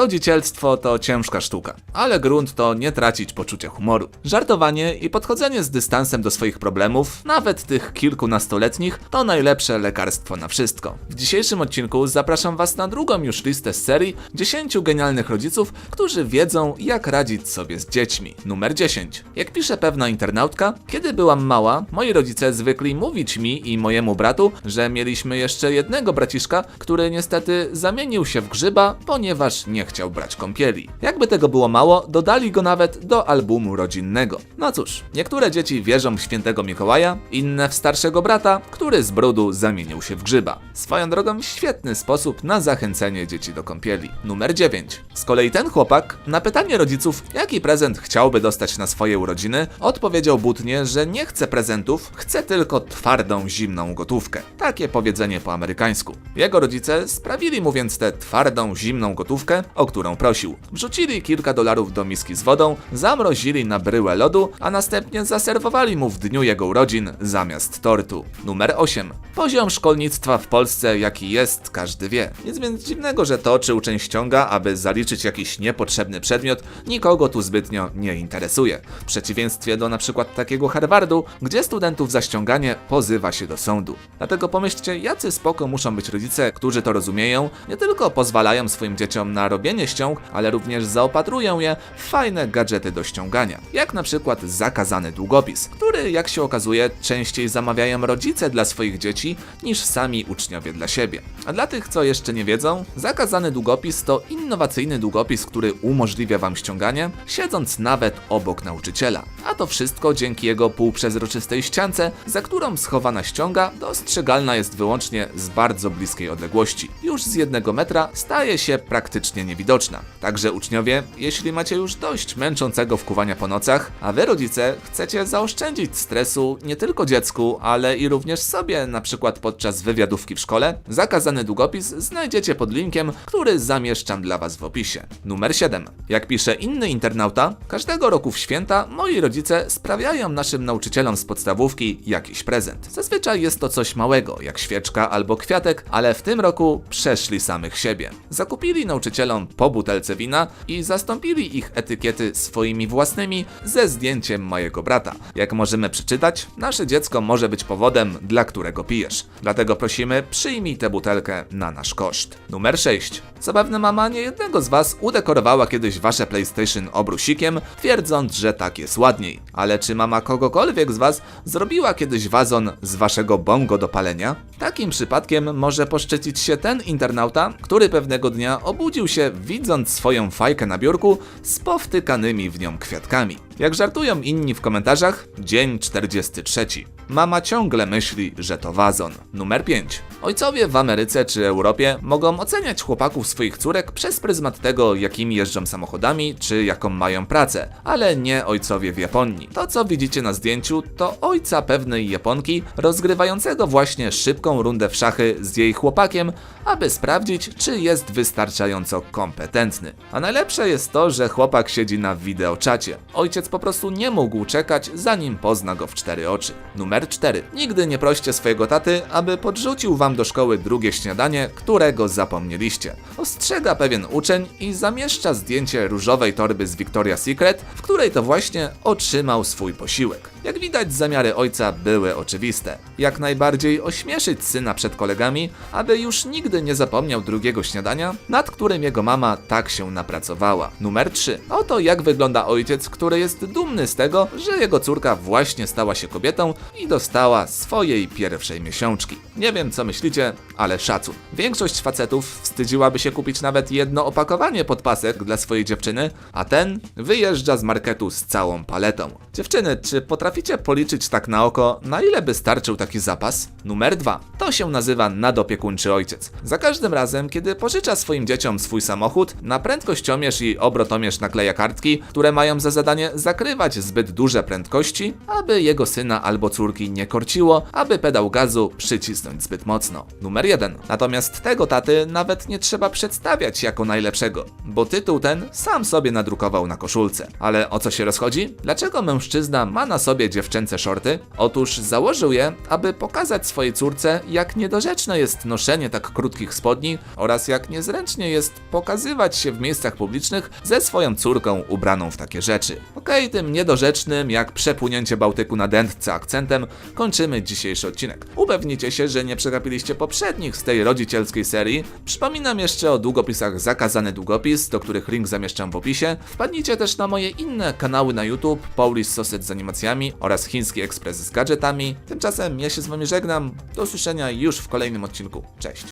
Rodzicielstwo to ciężka sztuka, ale grunt to nie tracić poczucia humoru. Żartowanie i podchodzenie z dystansem do swoich problemów, nawet tych kilkunastoletnich, to najlepsze lekarstwo na wszystko. W dzisiejszym odcinku zapraszam Was na drugą już listę z serii 10 genialnych rodziców, którzy wiedzą, jak radzić sobie z dziećmi. Numer 10. Jak pisze pewna internautka, kiedy byłam mała, moi rodzice zwykli mówić mi i mojemu bratu, że mieliśmy jeszcze jednego braciszka, który niestety zamienił się w grzyba, ponieważ nie chciał brać kąpieli. Jakby tego było mało, dodali go nawet do albumu rodzinnego. No cóż, niektóre dzieci wierzą w świętego Mikołaja, inne w starszego brata, który z brudu zamienił się w grzyba. Swoją drogą świetny sposób na zachęcenie dzieci do kąpieli. Numer 9. Z kolei ten chłopak na pytanie rodziców, jaki prezent chciałby dostać na swoje urodziny, odpowiedział butnie, że nie chce prezentów, chce tylko twardą, zimną gotówkę. Takie powiedzenie po amerykańsku. Jego rodzice sprawili mu więc tę twardą, zimną gotówkę, o którą prosił. Wrzucili kilka dolarów do miski z wodą, zamrozili na bryłę lodu, a następnie zaserwowali mu w dniu jego urodzin zamiast tortu. Numer 8. Poziom szkolnictwa w Polsce jaki jest, każdy wie. Nic więc dziwnego, że to, czy uczeń ściąga, aby zaliczyć jakiś niepotrzebny przedmiot, nikogo tu zbytnio nie interesuje. W przeciwieństwie do na przykład takiego Harvardu, gdzie studentów za ściąganie pozywa się do sądu. Dlatego pomyślcie, jacy spoko muszą być rodzice, którzy to rozumieją, nie tylko pozwalają swoim dzieciom na robienie ściąg, ale również zaopatrują je w fajne gadżety do ściągania. Jak na przykład zakazany długopis, który jak się okazuje częściej zamawiają rodzice dla swoich dzieci niż sami uczniowie dla siebie. A dla tych, co jeszcze nie wiedzą, zakazany długopis to innowacyjny długopis, który umożliwia wam ściąganie, siedząc nawet obok nauczyciela. A to wszystko dzięki jego półprzezroczystej ściance, za którą schowana ściąga dostrzegalna jest wyłącznie z bardzo bliskiej odległości. Już z jednego metra staje się praktycznie niewidoczna. Także uczniowie, jeśli macie już dość męczącego wkuwania po nocach, a wy rodzice chcecie zaoszczędzić stresu nie tylko dziecku, ale i również sobie, na przykład podczas wywiadówki w szkole, zakazany długopis znajdziecie pod linkiem, który zamieszczam dla was w opisie. Numer 7. Jak pisze inny internauta, każdego roku w święta moi rodzice sprawiają naszym nauczycielom z podstawówki jakiś prezent. Zazwyczaj jest to coś małego, jak świeczka albo kwiatek, ale w tym roku przeszli samych siebie. Zakupili nauczycielom po butelce wina i zastąpili ich etykiety swoimi własnymi ze zdjęciem mojego brata. Jak możemy przeczytać, nasze dziecko może być powodem, dla którego pijesz. Dlatego prosimy, przyjmij tę butelkę na nasz koszt. Numer 6. Zapewne mama nie jednego z was udekorowała kiedyś wasze PlayStation obrusikiem, twierdząc, że tak jest ładniej. Ale czy mama kogokolwiek z was zrobiła kiedyś wazon z waszego bongo do palenia? Takim przypadkiem może poszczycić się ten internauta, który pewnego dnia obudził się widząc swoją fajkę na biurku z powtykanymi w nią kwiatkami. Jak żartują inni w komentarzach, dzień 43. Mama ciągle myśli, że to wazon. Numer 5. Ojcowie w Ameryce czy Europie mogą oceniać chłopaków swoich córek przez pryzmat tego, jakimi jeżdżą samochodami, czy jaką mają pracę, ale nie ojcowie w Japonii. To, co widzicie na zdjęciu, to ojca pewnej Japonki, rozgrywającego właśnie szybką rundę w szachy z jej chłopakiem, aby sprawdzić, czy jest wystarczająco kompetentny. A najlepsze jest to, że chłopak siedzi na wideoczacie. Ojciec po prostu nie mógł czekać, zanim pozna go w cztery oczy. Numer 4. Nigdy nie proście swojego taty, aby podrzucił wam do szkoły drugie śniadanie, którego zapomnieliście. Ostrzega pewien uczeń i zamieszcza zdjęcie różowej torby z Victoria's Secret, w której to właśnie otrzymał swój posiłek. Jak widać, zamiary ojca były oczywiste. Jak najbardziej ośmieszyć syna przed kolegami, aby już nigdy nie zapomniał drugiego śniadania, nad którym jego mama tak się napracowała. Numer 3. Oto jak wygląda ojciec, który jest dumny z tego, że jego córka właśnie stała się kobietą i dostała swojej pierwszej miesiączki. Nie wiem co myślicie, ale szacun. Większość facetów wstydziłaby się kupić nawet jedno opakowanie podpasek dla swojej dziewczyny, a ten wyjeżdża z marketu z całą paletą. Dziewczyny, czy potraficie policzyć tak na oko, na ile by starczył taki zapas? Numer 2. To się nazywa nadopiekuńczy ojciec. Za każdym razem, kiedy pożycza swoim dzieciom swój samochód, na prędkościomierz i obrotomierz nakleja kartki, które mają za zadanie zakrywać zbyt duże prędkości, aby jego syna albo córki nie korciło, aby pedał gazu przycisnąć zbyt mocno. Numer 1. Natomiast tego taty nawet nie trzeba przedstawiać jako najlepszego, bo tytuł ten sam sobie nadrukował na koszulce. Ale o co się rozchodzi? Dlaczego mężczyzna ma na sobie dziewczęce shorty? Otóż założył je, aby pokazać swojej córce, jak niedorzeczne jest noszenie tak krótkich spodni oraz jak niezręcznie jest pokazywać się w miejscach publicznych ze swoją córką ubraną w takie rzeczy. Okej, tym niedorzecznym, jak przepłynięcie Bałtyku na dętce akcentem, kończymy dzisiejszy odcinek. Upewnijcie się, że nie przegapiliście poprzednich z tej rodzicielskiej serii. Przypominam jeszcze o długopisach Zakazany Długopis, do których link zamieszczam w opisie. Wpadnijcie też na moje inne kanały na YouTube, Polish Sausage z animacjami oraz Chiński Ekspres z gadżetami. Tymczasem ja się z wami żegnam. Do usłyszenia już w kolejnym odcinku. Cześć!